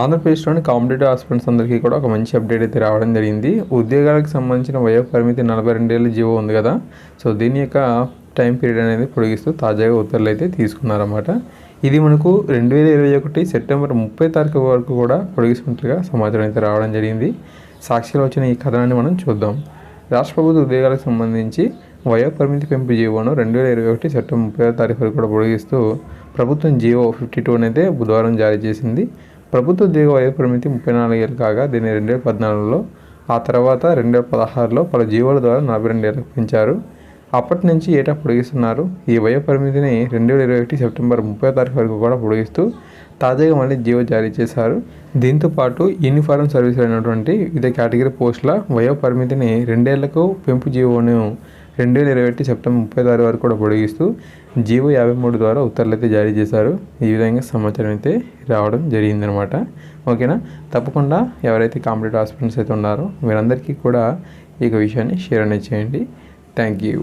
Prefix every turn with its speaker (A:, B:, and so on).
A: ఆంధ్రప్రదేశ్లోని competitive hospitals అందరికీ కూడా ఒక మంచి అప్డేట్ అయితే రావడం జరిగింది. ఉద్యోగాలకు సంబంధించిన వయో పరిమితి నలభై రెండేళ్ళ జీవో ఉంది కదా. సో దీని యొక్క టైం పీరియడ్ అనేది పొడిగిస్తూ తాజాగా ఉత్తర్వులు అయితే తీసుకున్నారన్నమాట. ఇది మనకు రెండు వేల ఇరవై ఒకటి సెప్టెంబర్ ముప్పై తారీఖు వరకు కూడా పొడిగిస్తున్నట్లుగా సమాచారం అయితే రావడం జరిగింది. సాక్షిలో వచ్చిన ఈ కథనాన్ని మనం చూద్దాం. రాష్ట్ర ప్రభుత్వ ఉద్యోగాలకు సంబంధించి వయో పరిమితి పెంపు జీవోను రెండు వేల ఇరవై ఒకటి సెప్టెంబర్ ముప్పై తారీఖు వరకు కూడా పొడిగిస్తూ ప్రభుత్వం జీవో ఫిఫ్టీ టూ అనేది బుధవారం జారీ చేసింది. ప్రభుత్వ ఉద్యోగ వయో పరిమితి ముప్పై నాలుగు ఏళ్ళు కాగా దీన్ని రెండు వేల పద్నాలుగులో ఆ తర్వాత రెండు వేల పదహారులో పలు జీవోల ద్వారా నలభై రెండు ఏళ్ళకు పెంచారు. అప్పటి నుంచి ఏటా పొడిగిస్తున్నారు. ఈ వయో పరిమితిని రెండు వేల ఇరవై ఒకటి సెప్టెంబర్ ముప్పై తారీఖు వరకు కూడా పొడిగిస్తూ తాజాగా మళ్ళీ జీవో జారీ చేశారు. దీంతో పాటు యూనిఫారం సర్వీస్ అయినటువంటి వివిధ కేటగిరీ పోస్టుల వయో పరిమితిని రెండేళ్ళకు పెంపు జీవోను రెండు వేల ఇరవై ఒకటి సెప్టెంబర్ ముప్పై తారీఖు వరకు కూడా పొడిగిస్తూ జీవో యాభై మూడు ద్వారా ఉత్తర్వులు అయితే జారీ చేశారు. ఈ విధంగా సమాచారం అయితే రావడం జరిగిందనమాట. ఓకేనా? తప్పకుండా ఎవరైతే కాంపిటేటివ్ హాస్పిటల్స్ అయితే ఉన్నారో మీరందరికీ కూడా ఈ యొక్క విషయాన్ని షేర్ అనేది చేయండి. Thank you.